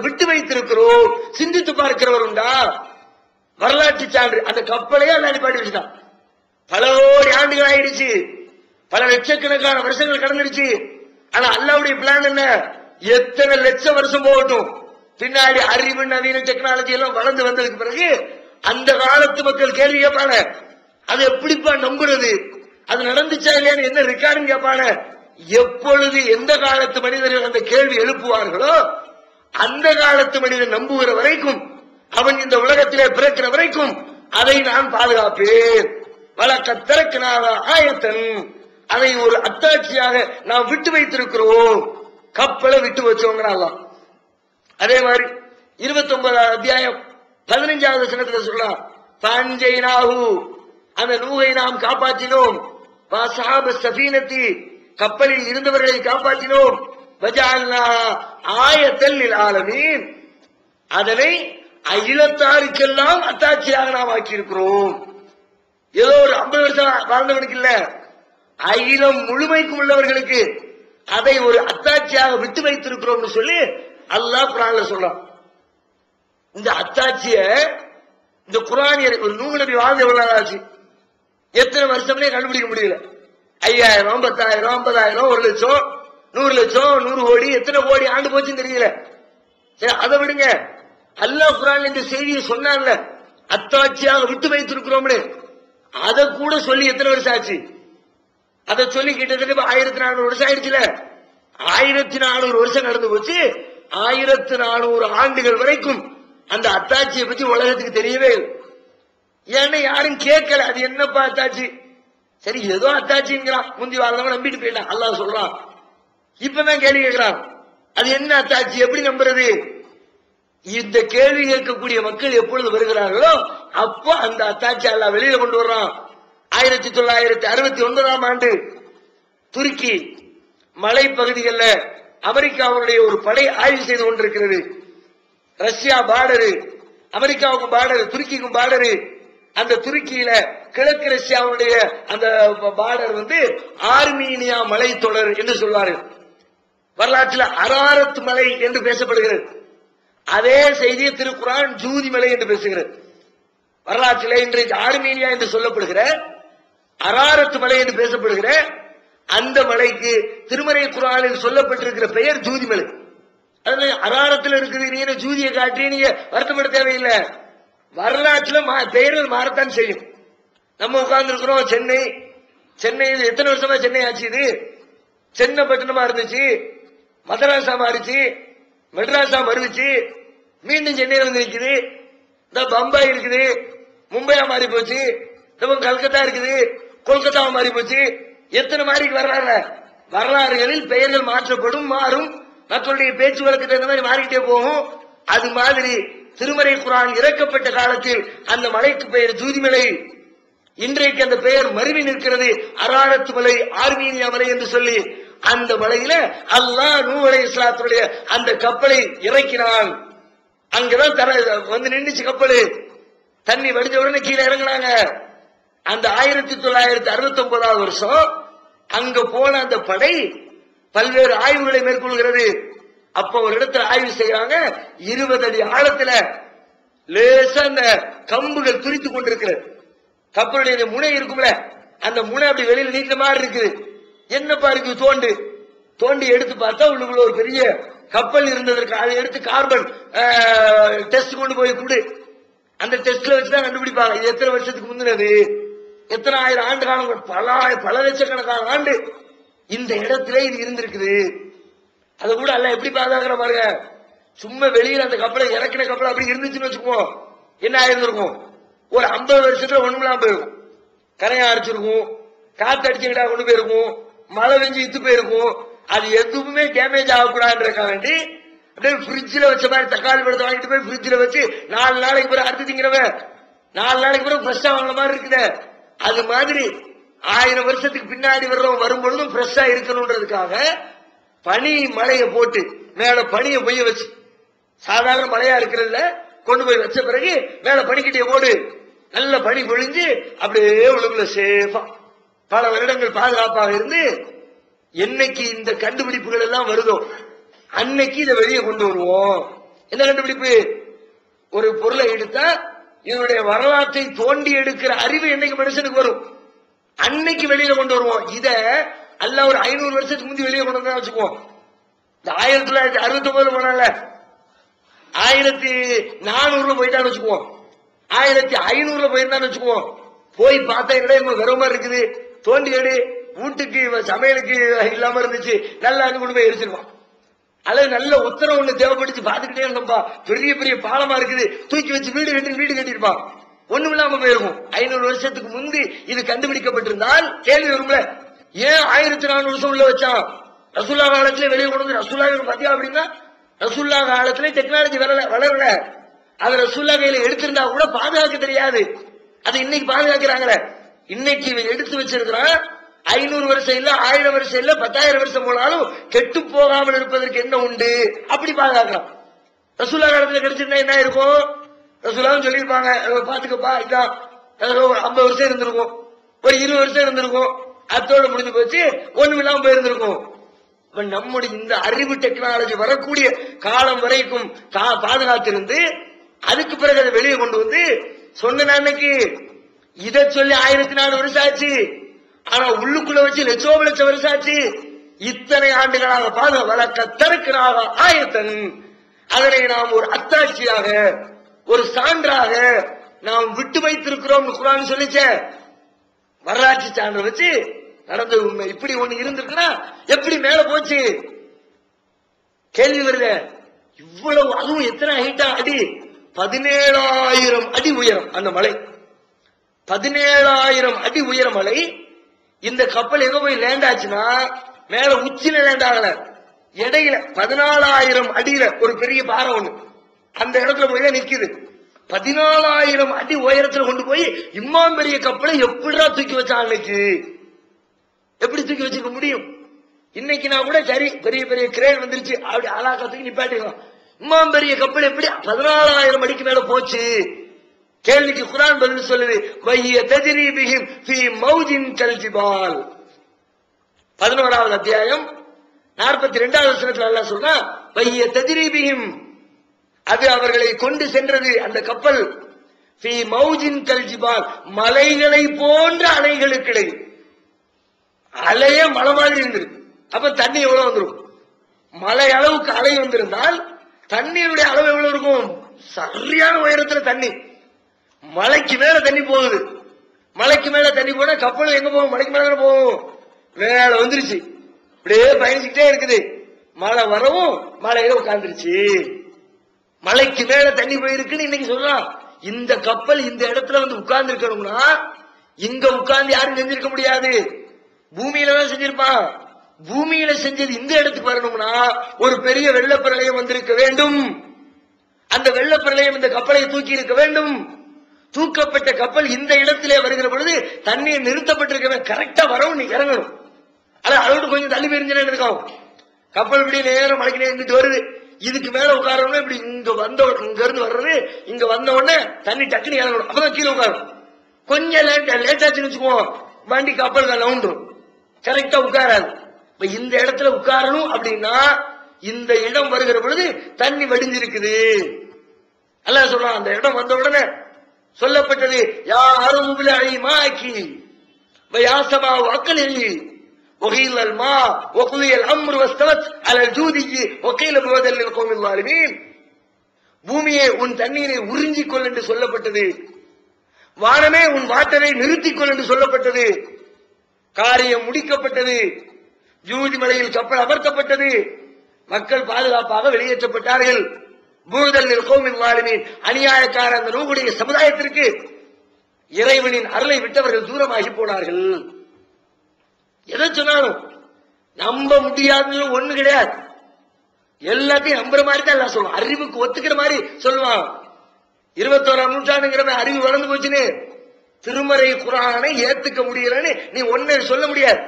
விட்டு வைத்திருக்கிறோம். சிந்தித்து பார்க்கிறவர் உண்டா? வரலாற்று சான்று. அந்த கப்பலையே அல்ல அனுப்பி பல கோடி ஆண்டுகள் ஆயிடுச்சு. பல லட்சக்கணக்கான வருஷங்கள் கடந்துடுச்சு. ஆனா அல்லாவுடைய பிளான் என்ன? எத்தனை லட்சம் வருஷம் போகட்டும். பின்னாடி அறிவு நவீன டெக்னாலஜி எல்லாம் வளர்ந்து வந்ததுக்கு பிறகு அந்த காலத்து மக்கள் கேள்வி கேட்பாங்க. அது எப்படிப்பா நம்புறது? அது நடந்துச்சா இல்லையான்னு என்ன ரெக்கார்டுன்னு கேட்பாங்க. எப்பொழுது எந்த காலத்து மனிதர்கள் அந்த கேள்வி எழுப்புவார்களோ அந்த காலத்து மனிதன் நம்புகிற வரைக்கும் அவன் இந்த உலகத்திலே பிறக்கிற வரைக்கும் அதை நான் பாதுகாப்பேன். வழக்கத்திறக்கினாக ஆயத்தன்? அதை ஒரு அத்தாட்சியாக நாம் விட்டு வைத்திருக்கிறோம். கப்பலை விட்டு வச்சோங்கிறாங்க அதே மாதிரி இருபத்தி ஒன்பதாவது அத்தியாயம் பதினஞ்சாவது வசனத்துல சொல்லலாம் பாஞ்சை நாகு அந்த நூகை நாம் காப்பாற்றினோம். சபீனத்தி கப்பலில் இருந்தவர்களை காப்பாற்றினோம். ஆயத்தல் ஆலமீன். அதனை அகிலத்தாருக்கெல்லாம் அத்தாட்சியாக நாம் ஆக்கியிருக்கிறோம். ஏதோ ஒரு ஐம்பது வருஷம் வாழ்ந்தவனுக்கு இல்ல. அகிலம் முழுமைக்கும் உள்ளவர்களுக்கு அதை ஒரு அத்தாட்சியாக விட்டு வைத்திருக்கிறோம்னு சொல்லி அல்லாஹ் குரான்ல சொல்றான். இந்த அத்தாட்சிய இந்த குரானியர் ஒரு நூறு நபி வாழ்ந்த எவ்வளவு ஆச்சு? எத்தனை வருஷம்னே கண்டுபிடிக்க முடியல. ஐயாயிரம் பத்தாயிரம் ஐம்பதாயிரம் ஒரு லட்சம். நூறு லட்சம் நூறு கோடி எத்தனை கோடி ஆண்டு போச்சுன்னு தெரியல. சரி அதை விடுங்க. அல்லா குரான் இந்த செய்தியை சொன்னான்ல அத்தாட்சியாக விட்டு வைத்திருக்கிறோம்னு. அதை கூட சொல்லி எத்தனை வருஷம் ஆச்சு? அதை சொல்லி கிட்டத்தட்ட ஆயிரத்தி நானூறு வருஷம் ஆயிடுச்சுல. ஆயிரத்தி நானூறு வருஷம் நடந்து போச்சு. ஆயிரத்தி நானூறு ஆண்டுகள் வரைக்கும் அந்த அத்தாட்சியை பத்தி உலகத்துக்கு தெரியவே ஏன்னா யாரும் கேட்கல அது என்னப்பா அத்தாட்சி? சரி ஏதோ அத்தாட்சிங்கிறான். முந்தி வாழ்ந்தவங்க நம்பிட்டு போயிட்டான். அல்லாஹ் சொல்றான் இப்பதான் கேள்வி கேட்கிறான் அது என்ன அத்தாச்சி? எப்படி நம்புறது? இந்த கேள்வி கேட்கக்கூடிய மக்கள் எப்பொழுது வருகிறார்களோ அப்போ அந்த அத்தாட்சி அல்லாஹ் வெளியில கொண்டு வர்றான். ஆயிரத்தி தொள்ளாயிரத்தி அறுபத்தி ஒன்பதாம் ஆண்டு துருக்கி மலை பகுதிகளில் அமெரிக்காவுடைய ஒரு படை ஆய்வு செய்து கொண்டிருக்கிறது. ரஷ்யா பார்டரு அமெரிக்காவுக்கும் பார்டரு துருக்கிக்கும் பார்டரு அந்த துருக்கியில கிழக்கு ரஷ்யாவுடைய அந்த பார்டர் வந்து ஆர்மீனியா மலை தொடர் என்று சொல்வார்கள். வரலாற்றில் அராரத் மலை என்று பேசப்படுகிறது. அதே செய்தியை திருக்குறான் ஜூதி மலை என்று பேசுகிறது. வரலாற்றில் இன்றைக்கு ஆர்மீனியா என்று சொல்லப்படுகிற அராரத் மலை என்று பேசப்படுகிற அந்த மலைக்கு திருமறை குரானில் சொல்லப்பட்டிருக்கிற பெயர் ஜூதி மலை. அதுல அராரத்தில் இருக்குது நீங்க ஜூதியை காட்டி நீங்க வருத்தப்பட தேவையில்லை. வரலாற்றில் மா- பெயர்கள் மாறத்தான் செய்யும். நம்ம உட்கார்ந்து இருக்கிறோம் சென்னை சென்னையில் எத்தனை வருஷமா சென்னை ஆச்சு இது? சென்னை பட்டணமா இருந்துச்சு. மதராசா மாறிச்சு மெட்ராஸா மறுவிச்சு மீண்டும் சென்னையில் வந்து இருக்குது இந்த பம்பாய் இருக்குது மும்பையா மாறி போச்சு இந்த கல்கத்தா இருக்குது கொல்கத்தா மாறி போச்சு. எத்தனை மாறி வரலாறு வரலாறுகளில் பெயர்கள் மாற்றப்படும் மாறும். மக்களுடைய பேச்சு வழக்கு தகுந்த மாதிரி மாறிக்கிட்டே போகும். அது மாதிரி திருமறை குரான் இறக்கப்பட்ட காலத்தில் அந்த மலைக்கு பெயர் ஜூதிமலை. இன்றைக்கு அந்த பெயர் மருவி நிற்கிறது அராரத்து மலை ஆர்மீனியா மலை என்று சொல்லி அந்த மலையில அல்லாஹ் நூ அலை இஸ்லாத்துடைய அந்த கப்பலை இறக்கினான். அங்கதான் தர வந்து நின்றுச்சு கப்பல். தண்ணி வடிஞ்ச உடனே கீழே இறங்குனாங்க. அந்த ஆயிரத்தி தொள்ளாயிரத்தி அறுபத்தி ஒன்பதாவது வருஷம் அங்க போன அந்த படை பல்வேறு ஆய்வுகளை மேற்கொள்கிறது. அப்ப ஒரு இடத்துல ஆய்வு செய்யறாங்க இருபது அடி ஆழத்துல லேசா அந்த கம்புகள் துரித்து கொண்டிருக்கிறது. கப்பலுடைய முனை இருக்கும்ல அந்த முனை அப்படி வெளியில் நீக்கிற மாதிரி இருக்குது. என்னப்பா இருக்கு தோண்டு? தோண்டி எடுத்து பார்த்தா உள்ளுக்குள்ள ஒரு பெரிய கப்பல் இருந்ததற்கு அதை எடுத்து கார்பன் டெஸ்ட் கொண்டு போய் கொடு. அந்த டெஸ்ட்ல வச்சுதான் கண்டுபிடிப்பாங்க. இது எத்தனை வருஷத்துக்கு முந்தினது? எத்தனை ஆயிரம் ஆண்டு காலம் பல பல லட்சக்கணக்கான ஆண்டு இந்த இடத்துல இது இருந்திருக்குது. அதை கூட அல்ல எப்படி பாதுகாக்கிற பாருங்க. சும்மா வெளியில அந்த கப்பலை இறக்கின கப்பல் அப்படி இருந்துச்சுன்னு வச்சுக்குவோம். என்ன ஆயிருந்திருக்கும்? ஒரு ஐம்பது வருஷத்துல ஒண்ணுலாம் போயிருக்கும். கரையை அரைச்சிருக்கும் காத்து அடிச்சுக்கிட்டா கொண்டு போயிருக்கும். மழை பெஞ்சு இத்து போயிருக்கும். அது எதுவுமே டேமேஜ் ஆகக்கூடாதுன்றக்க வேண்டி அப்படியே ஃப்ரிட்ஜில் வச்ச மாதிரி தக்காளி பழத்தை வாங்கிட்டு போய் ஃப்ரிட்ஜில் வச்சு நாலு நாளைக்கு பிறகு அடுத்து திங்கிறவன். நாலு நாளைக்கு பிறகு ஃப்ரெஷ்ஷாக வாங்கின மாதிரி இருக்குதே. அது மாதிரி ஆயிரம் வருஷத்துக்கு பின்னாடி வர்றவன் வரும்பொழுதும் ஃப்ரெஷ்ஷாக இருக்கணுன்றதுக்காக பனி மழையை போட்டு மேலே பனியை பொய்ய வச்சு சாதாரண மழையா இருக்கிறதுல கொண்டு போய் வச்ச பிறகு மேலே பனிக்கிட்டே போடு. நல்ல பனி பொழிஞ்சு அப்படியே உழுகுல சேஃபா பல வருடங்கள் பாதுகாப்பாக இருந்து என்னைக்கு இந்த கண்டுபிடிப்புகள் எல்லாம் வருதோ அன்னைக்கு இதை வெளியே கொண்டு வருவோம். என்ன கண்டுபிடிப்பு? ஒரு பொருளை எடுத்தா இதனுடைய வரலாற்றை தோண்டி எடுக்கிற அறிவு என்னைக்கு மனுஷனுக்கு வரும்? அன்னைக்கு வெளியில கொண்டு வருவோம். இத அல்ல ஒரு ஐநூறு வருஷத்துக்கு முந்தி வெளியே கொண்டு வந்தா வச்சுக்குவோம். இந்த ஆயிரத்தி தொள்ளாயிரத்தி அறுபத்தி ஒன்பதுல போனால ஆயிரத்தி நானூறுல போயிட்டான்னு வச்சுக்குவோம். ஆயிரத்தி ஐநூறுல போயிருந்தான்னு வச்சுக்குவோம். போய் பார்த்தா என்ன இவங்க வெறும் இருக்குது? தோண்டி எடு வீட்டுக்கு சமையலுக்கு இல்லாம இருந்துச்சு. நல்லா அங்க கொண்டு போய் எரிச்சிருவான் அல்லது நல்ல உத்தரவு ஒண்ணு தேவைப்படுச்சு பாத்துக்கிட்டே இருந்தோம்பா. பெரிய பெரிய பாலமா இருக்குது. தூக்கி வச்சு வீடு கட்டி வீடு கட்டிருப்பான் ஒண்ணும் இல்லாம போயிருக்கும். ஐநூறு வருஷத்துக்கு முந்தி இது கண்டுபிடிக்கப்பட்டிருந்தால் கேள்வி வரும்ல ஏன் ஆயிரத்தி நானூறு வருஷம் உள்ள வச்சான்? ரசூல்லா காலத்துல வெளியே கொண்டு வந்து ரசூல்லா பாத்தியா அப்படின்னா ரசூல்லா காலத்துல டெக்னாலஜி வளரல வளரல. அதை ரசூல்லா கையில எடுத்திருந்தா கூட பாதுகாக்க தெரியாது. அதை இன்னைக்கு பாதுகாக்கிறாங்களே. இன்னைக்கு இவன் எடுத்து வச்சிருக்கிறான். ஐநூறு வருஷம் இல்ல ஆயிரம் வருஷம் இல்ல பத்தாயிரம் வருஷம் போனாலும் கெட்டு போகாமல் இருப்பதற்கு என்ன உண்டு? அப்படி பாதுகாக்கிறான் ரசூல்லா காலத்துல கிடைச்சிருந்தா என்ன இருக்கும்? ரசூலாவும் சொல்லியிருப்பாங்க பாத்துக்கப்பா இதான் ஒரு ஐம்பது வருஷம் இருந்திருக்கும். ஒரு இருபது வருஷம் இருந்திருக்கும். அத்தோட முடிஞ்சு போச்சு ஒண்ணும் இல்லாம போயிருந்திருக்கும். நம்முடைய இந்த அறிவு டெக்னாலஜி வரக்கூடிய காலம் வரைக்கும் பாதுகாத்திருந்து அதுக்கு பிறகு அதை வெளியே கொண்டு வந்து சொன்ன அன்னைக்கு இத சொல்லி ஆயிரத்தி நாலு வருஷம் ஆச்சு. ஆனா உள்ளுக்குள்ள வச்சு லட்சோப லட்சம் வருஷம் ஆச்சு. இத்தனை ஆண்டுகளாக பாத வழக்க தருக்கிறாக ஆயத்தன். அதனை நாம் ஒரு அத்தாட்சியாக ஒரு சான்றாக நாம் விட்டு வைத்திருக்கிறோம் குரான் சொல்லிச்ச. வரலாற்று சான்று வச்சு நடந்தது உண்மை இப்படி ஒண்ணு இருந்திருக்குன்னா எப்படி மேல போச்சு? கேள்வி வருது. இவ்வளவு அதுவும் எத்தனை ஹைட்டா அடி? பதினேழாயிரம் அடி உயரம் அந்த மலை. பதினேழாயிரம் அடி உயரமலை இந்த கப்பல் எங்க போய் லேண்ட் ஆச்சுன்னா மேல உச்சில லேண்ட் ஆகல. இடையில பதினாலாயிரம் அடியில ஒரு பெரிய பாறை ஒண்ணு. அந்த இடத்துல போய் தான் நிக்குது. பதினாலாயிரம் அடி உயரத்துல கொண்டு போய் இம்மாம் பெரிய கப்பலை எப்படிடா தூக்கி வச்சான் அன்னைக்கு? எப்படி தூக்கி வச்சுக்க முடியும்? இன்னைக்கு நான் கூட சரி பெரிய பெரிய கிரேன் வந்துருச்சு. அப்படி ஆளாக்கத்துக்கு நிப்பாட்டிக்கலாம் இம்மாம் பெரிய கப்பல் எப்படி? பதினாலாயிரம் அடிக்கு மேல போச்சு. கேள்விக்கு குரான் பதில் சொல்லுது. வைய தஜிரி பிஹிம் ஃபி மௌஜின் கல்ஜிபால் பதினோராவது அத்தியாயம். நாற்பத்தி ரெண்டாவது வசனத்துல நல்லா சொல்றா வைய தஜிரிபிகிம் அது அவர்களை கொண்டு சென்றது அந்த கப்பல். ஃபி மௌஜின் கல்ஜிபால் மலைகளை போன்ற அலைகளுக்கு இடையில். அலையே மலை மாதிரி இருந்திருக்கு. அப்ப தண்ணி எவ்வளவு வந்துடும் மலை அளவுக்கு அலை வந்திருந்தால் தண்ணீருடைய அளவு எவ்வளவு இருக்கும்? சரியான உயரத்துல தண்ணி. மலைக்கு மேல தண்ணி போகுது. மலைக்கு மேல தண்ணி போனா கப்பல் எங்க போகும்? மலைக்கு மேல போகும். மேல வந்துருச்சு. இப்படியே பயணிச்சுக்கிட்டே இருக்குது. மழை வரவும் மலையில உட்காந்துருச்சு மலைக்கு மேல தண்ணி போயிருக்குன்னு இன்னைக்கு சொல்லலாம். இந்த கப்பல் இந்த இடத்துல வந்து உட்கார்ந்து இருக்கணும்னா இங்க உட்கார்ந்து யாரும் செஞ்சிருக்க முடியாது. பூமியில தான் செஞ்சிருப்பான். பூமியில செஞ்சது இந்த இடத்துக்கு வரணும்னா ஒரு பெரிய வெள்ளப்பிரளயம் வந்திருக்க வேண்டும். அந்த வெள்ளப்பிரளயம் இந்த கப்பலை தூக்கி இருக்க வேண்டும். தூக்கப்பட்ட கப்பல் இந்த இடத்திலே வருகிற பொழுது தண்ணீர் நிறுத்தப்பட்டிருக்கவே கரெக்டா வரவும் நீ இறங்கணும். ஆனா அதோட கொஞ்சம் தள்ளி போயிருந்துன்னு கப்பல் இப்படி நேரம் மலைக்கு இருந்துட்டு வருது. இதுக்கு மேல உட்காரணும் இப்படி இங்க வந்த உடனே- இங்க இருந்து வர்றது இங்க வந்த உடனே தண்ணி டக்குனு இறங்கணும். அப்பதான் கீழே உட்காரும் கொஞ்சம் லேட் லேட் ஆச்சுன்னு வச்சுக்குவோம். வண்டி கப்பல் நவுண்டும் கரெக்டா உட்காராது. இப்ப இந்த இடத்துல உட்காரணும் அப்படின்னா இந்த இடம் வருகிற பொழுது தண்ணி வடிஞ்சிருக்குது. அல்ல சொல்றான் அந்த இடம் வந்த உடனே சொல்லப்பட்டது யா அருமுபில மாக்கி وياسما وأقله وغيل الماء وقضي الأمر واستوت على الجودي وقيل بودا للقوم الظالمين பூமியே உன் தண்ணீரை உறிஞ்சிக் கொள் என்று சொல்லப்பட்டது வானமே உன் வாட்டரை நிறுத்திக் கொள் என்று சொல்லப்பட்டது காரியம் முடிக்கப்பட்டது ஜூதி மலையில் கப்பல் அமர்த்தப்பட்டது மக்கள் பாதுகாப்பாக வெளியேற்றப்பட்டார்கள் பூதலில் கோமின் வாழுமீன். அநியாயக்கார அந்த நூகுடைய சமுதாயத்திற்கு இறைவனின் அருளை விட்டவர்கள் தூரமாகி போனார்கள். எதை சொன்னாலும் நம்ப முடியாதது ஒண்ணு கிடையாது. எல்லாத்தையும் நம்புற மாதிரி தான் எல்லாம் சொல்லுவோம் அறிவுக்கு ஒத்துக்கிற மாதிரி சொல்லுவான். இருபத்தோராம் நூற்றாண்டுங்கிற அறிவு வளர்ந்து போச்சுன்னு. திருமறை குரானை ஏத்துக்க முடியலன்னு நீ ஒன்னு சொல்ல முடியாது.